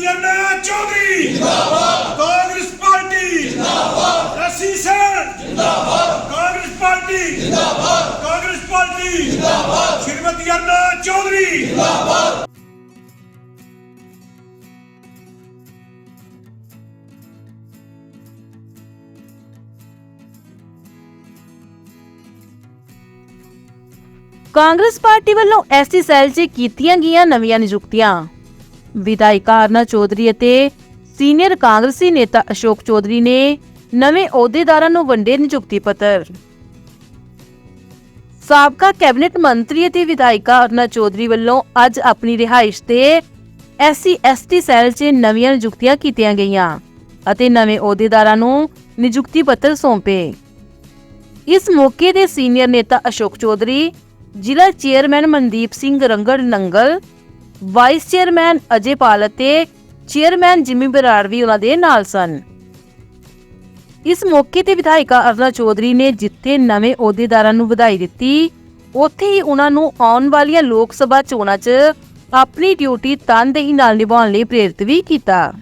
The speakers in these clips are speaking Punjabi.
ਦਯਨਾ ਚੌਧਰੀ। ਜਿੰਦਾਬਾਦ ਕਾਂਗਰਸ ਪਾਰਟੀ। ਜਿੰਦਾਬਾਦ ਰਸੀ ਸਰ। ਜਿੰਦਾਬਾਦ ਕਾਂਗਰਸ ਪਾਰਟੀ। ਜਿੰਦਾਬਾਦ ਕਾਂਗਰਸ ਪਾਰਟੀ। ਜਿੰਦਾਬਾਦ ਸ਼੍ਰੀਮਤੀ ਦਯਨਾ ਚੌਧਰੀ। ਜਿੰਦਾਬਾਦ ਕਾਂਗਰਸ ਪਾਰਟੀ ਵੱਲੋਂ ਐਸਟੀ ਸੈੱਲ 'ਚ ਕੀਤੀਆਂ ਗਈਆਂ ਨਵੀਆਂ ਨਿਯੁਕਤੀਆਂ। ਵਿਧਾਇਕਾ ਅਰਨਾ ਚੌਧਰੀ ਅਤੇ ਸੀਨੀਅਰ ਕਾਂਗਰਸੀ ਨੇਤਾ ਅਸ਼ੋਕ ਚੌਧਰੀ ਨੇ ਨਵੇਂ ਅਹੁਦੇਦਾਰਾਂ ਨੂੰ ਵੰਡੇ ਨਿਯੁਕਤੀ ਪੱਤਰ। ਸਾਬਕਾ ਕੈਬਨਿਟ ਮੰਤਰੀ ਅਤੇ ਵਿਧਾਇਕਾ ਅਰਨਾ ਚੌਧਰੀ ਵੱਲੋਂ ਅੱਜ ਆਪਣੀ ਰਿਹਾਇਸ਼ ਤੇ ਐਸਸੀ, ਐਸਟੀ ਸੈੱਲ 'ਚ ਨਵੀਆਂ ਨਿਯੁਕਤੀਆਂ ਕੀਤੀਆਂ ਗਈਆਂ ਅਤੇ ਨਵੇਂ ਅਹੁਦੇਦਾਰਾਂ ਨੂੰ ਨਿਯੁਕਤੀ ਪੱਤਰ ਸੌਂਪੇ। ਇਸ ਮੌਕੇ ਤੇ ਸੀਨੀਅਰ ਨੇਤਾ ਅਸ਼ੋਕ ਚੌਧਰੀ, ਜ਼ਿਲ੍ਹਾ chairman Mandeep Singh Rangar Nangal vice chairman Ajay Pal ਅਤੇ ਚੇਅਰਮੈਨ ਜਿਮੀ ਬਰਾੜ ਵੀ ਉਹਨਾਂ ਦੇ ਨਾਲ ਸਨ। ਇਸ ਮੌਕੇ ਤੇ ਵਿਧਾਇਕਾ ਅਰਨਾ ਚੌਧਰੀ ਨੇ ਜਿੱਥੇ ਨਵੇਂ ਅਹੁਦੇਦਾਰਾਂ ਨੂੰ ਵਧਾਈ ਦਿੱਤੀ, ਉੱਥੇ ਹੀ ਉਹਨਾਂ ਨੂੰ ਆਉਣ ਵਾਲੀਆਂ ਲੋਕ ਸਭਾ ਚੋਣਾਂ 'ਚ ਆਪਣੀ ਡਿਊਟੀ ਤਨਦੇਹੀ ਨਾਲ ਨਿਭਾਉਣ ਲਈ ਪ੍ਰੇਰਿਤ ਵੀ ਕੀਤਾ।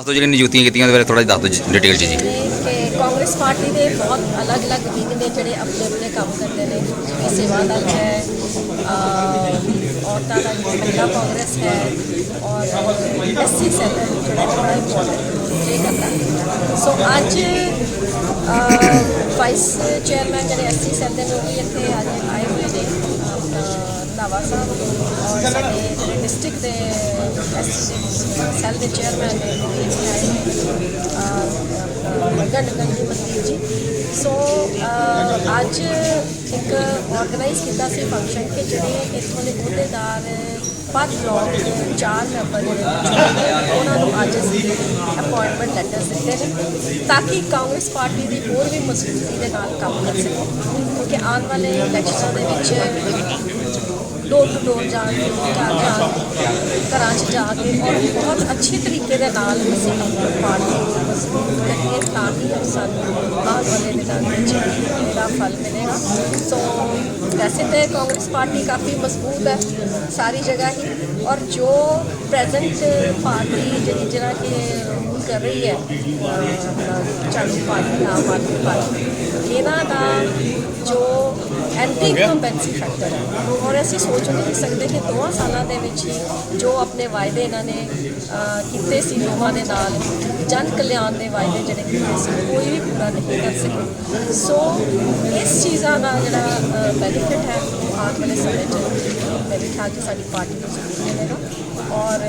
ਦੱਸ ਦਿਓ ਜਿਹੜੀਆਂ ਨਿਯੁਕਤੀਆਂ ਕੀਤੀਆਂ ਉਹਦੇ ਬਾਰੇ ਥੋੜਾ ਜਿਹਾ ਦੱਸ ਦਿਓ ਡਿਟੇਲ 'ਚ ਜੀ ਨੇ ਕਿ ਕਾਂਗਰਸ ਪਾਰਟੀ ਦੇ ਬਹੁਤ ਅਲੱਗ-ਅਲੱਗ ਵਿੰਗ ਨੇ ਜਿਹੜੇ ਆਪਣੇ ਆਪਣੇ ਕੰਮ ਕਰਦੇ ਨੇ ਜਿਵੇਂ ਸੇਵਾ ਦਲ ਹੈ ਅਹ ਔਰਤਾਂ ਦਾ ਮਹਿਲਾ ਕਾਂਗਰਸ ਹੈ ਔਰ ਐਸਸੀ ਸੈੱਲ ਹੈ ਜਿਹੜਾ ਬੜਾ ਇੰਪੋਰਟੈਂਟ ਇਹ ਕਰਦਾ ਹੈ ਸੋ ਅੱਜ ਵਾਈਸ ਚੇਅਰਮੈਨ ਜਿਹੜੇ ਐਸਸੀ ਸੈੱਲ ਦੇ ਨੇ ਉਹ ਵੀ ਇੱਥੇ ਅੱਜ ਆਏ ਹੋਏ ਨੇ ਆਪਣਾ ਰੰਧਾਵਾ ਸਾਹਿਬ ਔਰ ਸਾਡੇ ਜਿਹੜੇ ਡਿਸਟ੍ਰਿਕਟ ਦੇ ਐਸਸੀ ਸੈੱਲ ਦੇ ਚੇਅਰਮੈਨ ਨੇ ਉਹ ਵੀ ਇੱਥੇ ਆਏ ਨੇ ਗੰਡ ਗੰਡੀ ਮਸਜਿਦ ਜੀ ਸੋ ਅੱਜ ਇੱਕ ਆਰਗੇਨਾਈਜ਼ ਕੀਤਾ ਸੀ ਫੰਕਸ਼ਨ ਕਿ ਜਿਹੜੇ ਇੱਥੋਂ ਦੇ ਅਹੁਦੇਦਾਰ ਪੰਜ ਬਲਾਕ ਚਾਰ ਮੈਂਬਰ ਜਿਹੜੇ ਚੁਣੇ ਅੱਜ ਅਸੀਂ ਅਪਾਇੰਟਮੈਂਟ ਲੈਟਰ ਦਿੱਤੇ ਨੇ, ਤਾਂ ਕਿ ਕਾਂਗਰਸ ਪਾਰਟੀ ਦੀ ਹੋਰ ਵੀ ਮਜ਼ਬੂਤੀ ਦੇ ਨਾਲ ਕੰਮ ਕਰ ਸਕੇ। ਕਿਉਂਕਿ ਆਉਣ ਵਾਲੇ ਇਲੈਕਸ਼ਨਾਂ ਦੇ ਵਿੱਚ ਡੋਰ ਟੂ ਡੋਰ ਜਾ ਕੇ ਘਰ ਜਾ ਕੇ ਘਰਾਂ 'ਚ ਜਾ ਕੇ ਔਰ ਬਹੁਤ ਅੱਛੇ ਤਰੀਕੇ ਦੇ ਨਾਲ ਅਸੀਂ ਆਪਣੀ ਪਾਰਟੀ ਨੂੰ ਮਜ਼ਬੂਤ ਕਰੀਏ ਤਾਂ ਕਿ ਸਾਨੂੰ ਆਉਣ ਵਾਲੇ ਦਿਨਾਂ ਵਿੱਚ ਇਹਦਾ ਫਲ ਮਿਲੇਗਾ। ਸੋ ਵੈਸੇ ਤਾਂ ਕਾਂਗਰਸ ਪਾਰਟੀ ਕਾਫੀ ਮਜ਼ਬੂਤ ਹੈ, ਸਾਰੀ ਜਗ੍ਹਾ ਹੀ। ਔਰ ਜੋ ਪ੍ਰੈਜ਼ੈਂਟ ਪਾਰਟੀ ਜਿਹੜੀ ਜਿਹੜਾ ਕਿ ਕਰ ਰਹੀ ਹੈ। ਚਾਲੂ ਪਾਰਟੀ ਆਮ ਆਦਮੀ ਪਾਰਟੀ ਇਹਨਾਂ ਦਾ ਜੋ ਐਂਟੀ ਇਨਕੰਬੈਂਸੀ ਫੈਕਟਰ ਹੈ। ਔਰ ਅਸੀਂ ਸੋਚ ਨਹੀਂ ਸਕਦੇ ਕਿ ਦੋਵਾਂ ਸਾਲਾਂ ਦੇ ਵਿੱਚ ਹੀ ਜੋ ਆਪਣੇ ਵਾਅਦੇ ਇਹਨਾਂ ਨੇ ਕੀਤੇ ਸੀ ਲੋਕਾਂ ਦੇ ਨਾਲ ਜਨ ਕਲਿਆਣ ਦੇ ਵਾਅਦੇ ਜਿਹੜੇ ਕੀਤੇ ਸੀ ਕੋਈ ਵੀ ਪੂਰਾ ਨਹੀਂ ਕਰ ਸਕੇ। ਸੋ ਇਸ ਚੀਜ਼ਾਂ ਦਾ ਜਿਹੜਾ ਬੈਨੀਫਿਟ ਹੈ ਆਉਣ ਵਾਲੇ ਸਮੇਂ 'ਚ ਮੇਰੇ ਖਿਆਲ 'ਚ ਸਾਡੀ ਪਾਰਟੀ ਨੂੰ ਜ਼ਰੂਰ ਮਿਲੇਗਾ। ਔਰ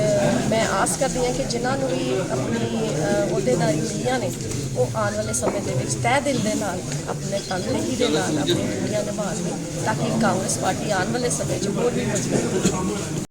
ਮੈਂ ਆਸ ਕਰਦੀ ਹਾਂ ਕਿ ਜਿਨ੍ਹਾਂ ਨੂੰ ਵੀ ਆਪਣੀ ਅਹੁਦੇਦਾਰੀ ਮਿਲੀਆਂ ਨੇ, ਉਹ ਆਉਣ ਵਾਲੇ ਸਮੇਂ ਦੇ ਵਿੱਚ ਤਹਿ ਦਿਲ ਦੇ ਨਾਲ, ਆਪਣੇ ਤਨਦੇਹੀ ਦੇ ਨਾਲ ਆਪਣੀ ਡਿਊਟੀਆਂ ਨਿਭਾਉਣਗੇ ਤਾਂ ਕਿ ਕਾਂਗਰਸ ਪਾਰਟੀ ਆਉਣ ਵਾਲੇ ਸਮੇਂ 'ਚ ਹੋਰ ਵੀ ਮਜ਼ਬੂਤ ਹੋਵੇ